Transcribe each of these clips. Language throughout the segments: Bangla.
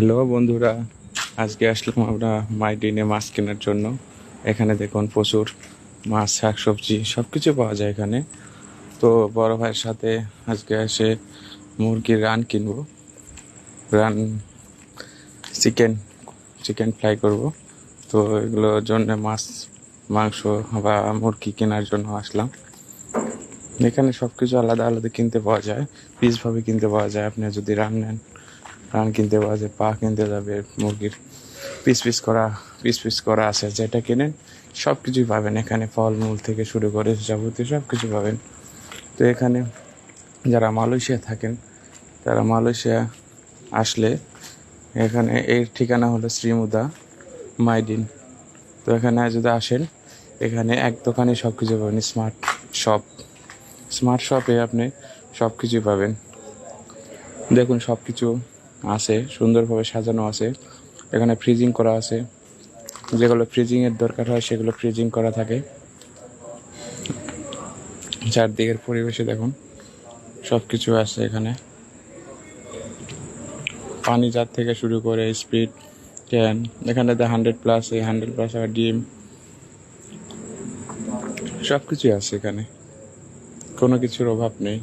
হ্যালো বন্ধুরা, আজকে আসলাম আমরা মাইডিনে মাছ কেনার জন্য। এখানে দেখুন প্রচুর মাছ, শাকসবজি সব কিছু পাওয়া যায় এখানে। তো বড় ভাইয়ের সাথে আজকে এসে মুরগির রান কিনবো। রান চিকেন চিকেন ফ্রাই করব। তো এগুলোর জন্য মাছ, মাংস বা মুরগি কেনার জন্য আসলাম। এখানে সব কিছু আলাদা আলাদা কিনতে পাওয়া যায়, পিসভাবে কিনতে পাওয়া যায়। আপনি যদি রান নেন রান কিনতে পাওয়া যায়, পা কিনতে যাবে, মুরগির পিস পিস করা, পিস পিস করা আছে, যেটা কেনেন সব কিছুই পাবেন। এখানে ফলমূল থেকে শুরু করে যাবতীয় সব কিছু পাবেন। তো এখানে যারা মালয়েশিয়া থাকেন, তারা মালয়েশিয়া আসলে এখানে এর ঠিকানা হলো শ্রীমুদা মাইডিন। তো এখানে যদি আসেন, এখানে এক দোকানে সব কিছু পাবেন, স্মার্ট শপ। স্মার্ট শপে আপনি সব কিছুই পাবেন। দেখুন সব কিছু আছে, সুন্দরভাবে সাজানো আছে। এখানে ফ্রিজিং করা আছে। যেগুলো ফ্রিজিংয়ের দরকার হয়, সেগুলো ফ্রিজিং করা থাকে। চারদিকের পরিবেশে দেখুন সব কিছু আছে এখানে। পানি জাত থেকে শুরু করে স্পিড ক্যান এখানে দ্য হান্ড্রেড প্লাস এই হান্ড্রেড প্লাস আর ডিম। সব কিছুই আছে এখানে। কোনো কিছুর অভাব নেই।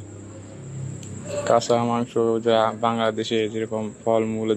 কাঁচা মাংস যা বাংলাদেশে যেরকম ফলমূল